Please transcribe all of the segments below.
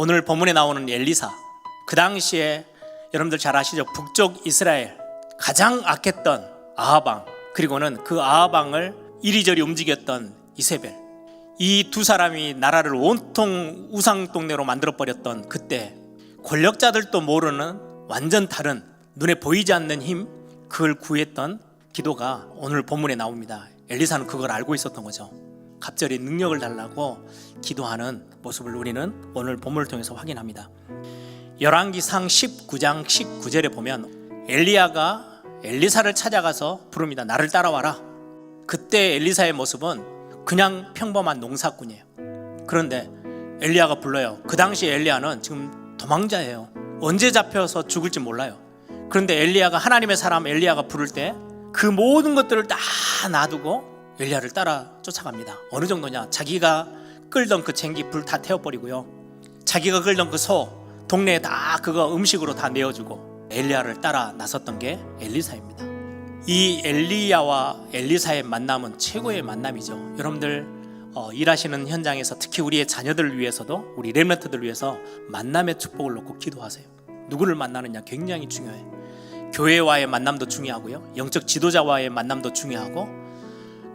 오늘 본문에 나오는 엘리사 그 당시에 여러분들 잘 아시죠 북쪽 이스라엘 가장 악했던 아하방 그리고는 그 아하방을 이리저리 움직였던 이세벨 이 두 사람이 나라를 온통 우상 동네로 만들어 버렸던 그때 권력자들도 모르는 완전 다른 눈에 보이지 않는 힘 그걸 구했던 기도가 오늘 본문에 나옵니다. 엘리사는 그걸 알고 있었던 거죠. 갑절의 능력을 달라고 기도하는 모습을 우리는 오늘 본문을 통해서 확인합니다. 열왕기상 19장 19절에 보면 엘리야가 엘리사를 찾아가서 부릅니다. 나를 따라와라. 그때 엘리사의 모습은 그냥 평범한 농사꾼이에요. 그런데 엘리야가 불러요. 그 당시 엘리야는 지금 도망자예요. 언제 잡혀서 죽을지 몰라요. 그런데 엘리야가 하나님의 사람 엘리야가 부를 때 그 모든 것들을 다 놔두고 엘리야를 따라 쫓아갑니다. 어느 정도냐? 자기가 끌던 그 쟁기 불 다 태워버리고요. 자기가 끌던 그 소 동네에 다 그거 음식으로 다 내어주고 엘리야를 따라 나섰던 게 엘리사입니다. 이 엘리야와 엘리사의 만남은 최고의 만남이죠. 여러분들 어, 일하시는 현장에서 특히 우리의 자녀들을 위해서도 우리 렘넌트들을 위해서 만남의 축복을 놓고 기도하세요. 누구를 만나느냐 굉장히 중요해. 교회와의 만남도 중요하고요. 영적 지도자와의 만남도 중요하고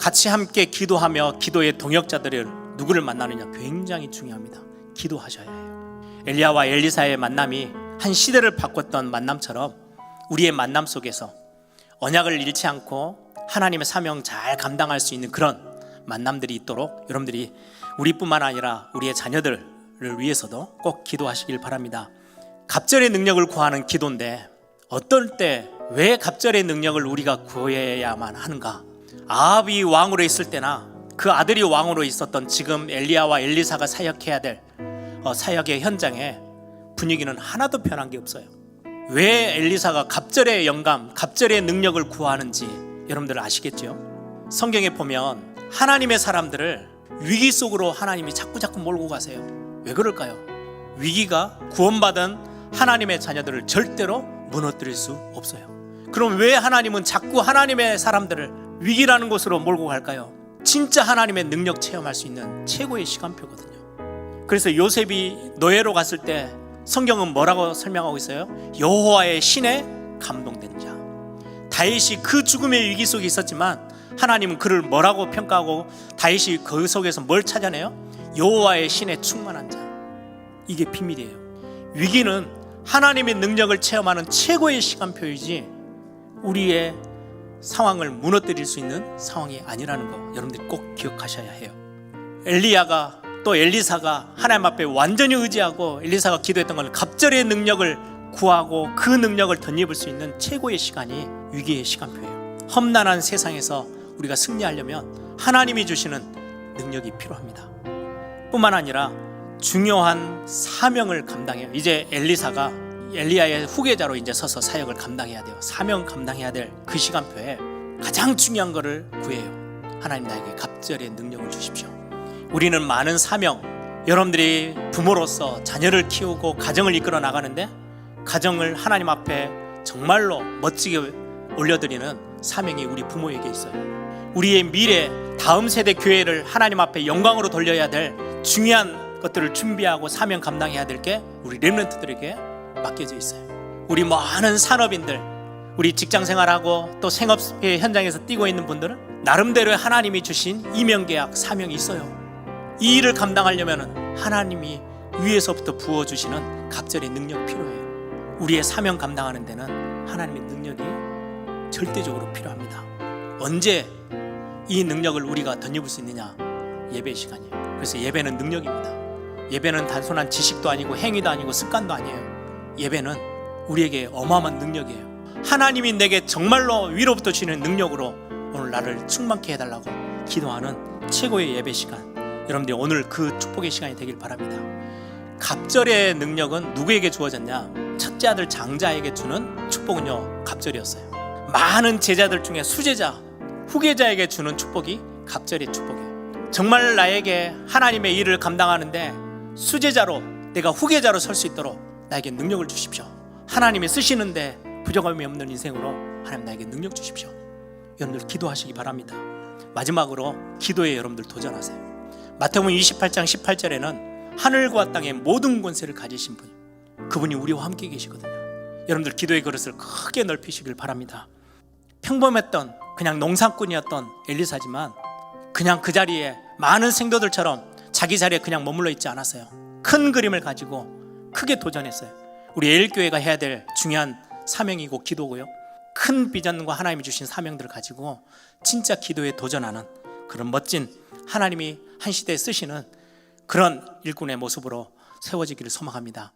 같이 함께 기도하며 기도의 동역자들을 누구를 만나느냐 굉장히 중요합니다. 기도하셔야 해요. 엘리야와 엘리사의 만남이 한 시대를 바꿨던 만남처럼 우리의 만남 속에서 언약을 잃지 않고 하나님의 사명 잘 감당할 수 있는 그런 만남들이 있도록 여러분들이 우리뿐만 아니라 우리의 자녀들을 위해서도 꼭 기도하시길 바랍니다. 갑절의 능력을 구하는 기도인데 어떨 때 왜 갑절의 능력을 우리가 구해야만 하는가? 아합이 왕으로 있을 때나 그 아들이 왕으로 있었던 지금 엘리야와 엘리사가 사역해야 될 어, 사역의 현장에 분위기는 하나도 변한 게 없어요. 왜 엘리사가 갑절의 영감, 갑절의 능력을 구하는지 여러분들 아시겠죠? 성경에 보면 하나님의 사람들을 위기 속으로 하나님이 자꾸 자꾸 몰고 가세요. 왜 그럴까요? 위기가 구원받은 하나님의 자녀들을 절대로 무너뜨릴 수 없어요. 그럼 왜 하나님은 자꾸 하나님의 사람들을 위기라는 곳으로 몰고 갈까요? 진짜 하나님의 능력 체험할 수 있는 최고의 시간표거든요. 그래서 요셉이 노예로 갔을 때 성경은 뭐라고 설명하고 있어요? 여호와의 신에 감동된 자. 다윗이 그 죽음의 위기 속에 있었지만 하나님은 그를 뭐라고 평가하고 다윗이 그 속에서 뭘 찾아내요? 여호와의 신에 충만한 자. 이게 비밀이에요. 위기는 하나님의 능력을 체험하는 최고의 시간표이지 우리의 상황을 무너뜨릴 수 있는 상황이 아니라는 거 여러분들이 꼭 기억하셔야 해요. 엘리야가 또 엘리사가 하나님 앞에 완전히 의지하고 엘리사가 기도했던 건 갑절의 능력을 구하고 그 능력을 덧입을 수 있는 최고의 시간이 위기의 시간표예요. 험난한 세상에서 우리가 승리하려면 하나님이 주시는 능력이 필요합니다. 뿐만 아니라 중요한 사명을 감당해요. 이제 엘리사가 엘리야의 후계자로 이제 서서 사역을 감당해야 돼요. 사명 감당해야 될 그 시간표에 가장 중요한 것을 구해요. 하나님 나에게 갑절의 능력을 주십시오. 우리는 많은 사명, 여러분들이 부모로서 자녀를 키우고 가정을 이끌어 나가는데 가정을 하나님 앞에 정말로 멋지게 올려드리는 사명이 우리 부모에게 있어요. 우리의 미래, 다음 세대 교회를 하나님 앞에 영광으로 돌려야 될 중요한 것들을 준비하고 사명 감당해야 될 게 우리 렘런트들에게 맡겨져 있어요. 우리 많은 산업인들, 우리 직장 생활하고 또 생업의 현장에서 뛰고 있는 분들은 나름대로 하나님이 주신 이명계약 사명이 있어요. 이 일을 감당하려면 하나님이 위에서부터 부어 주시는 갑절의 능력 필요해요. 우리의 사명 감당하는 데는 하나님의 능력이 절대적으로 필요합니다. 언제 이 능력을 우리가 덧입을 수 있느냐? 예배 시간이에요. 그래서 예배는 능력입니다. 예배는 단순한 지식도 아니고 행위도 아니고 습관도 아니에요. 예배는 우리에게 어마어마한 능력이에요. 하나님이 내게 정말로 위로부터 주시는 능력으로 오늘 나를 충만케 해달라고 기도하는 최고의 예배 시간. 여러분들 오늘 그 축복의 시간이 되길 바랍니다. 갑절의 능력은 누구에게 주어졌냐? 첫째 아들 장자에게 주는 축복은요 갑절이었어요. 많은 제자들 중에 수제자, 후계자에게 주는 축복이 갑절의 축복이에요. 정말 나에게 하나님의 일을 감당하는데 수제자로 내가 후계자로 설 수 있도록 나에게 능력을 주십시오. 하나님이 쓰시는데 부족함이 없는 인생으로 하나님 나에게 능력 주십시오. 여러분들 기도하시기 바랍니다. 마지막으로 기도에 여러분들 도전하세요. 마태복음 28장 18절에는 하늘과 땅의 모든 권세를 가지신 분 그분이 우리와 함께 계시거든요. 여러분들 기도의 그릇을 크게 넓히시길 바랍니다. 평범했던 그냥 농사꾼이었던 엘리사지만 그냥 그 자리에 많은 생도들처럼 자기 자리에 그냥 머물러 있지 않았어요. 큰 그림을 가지고 크게 도전했어요. 우리 에일교회가 해야 될 중요한 사명이고 기도고요. 큰 비전과 하나님이 주신 사명들을 가지고 진짜 기도에 도전하는 그런 멋진 하나님이 한 시대에 쓰시는 그런 일꾼의 모습으로 세워지기를 소망합니다.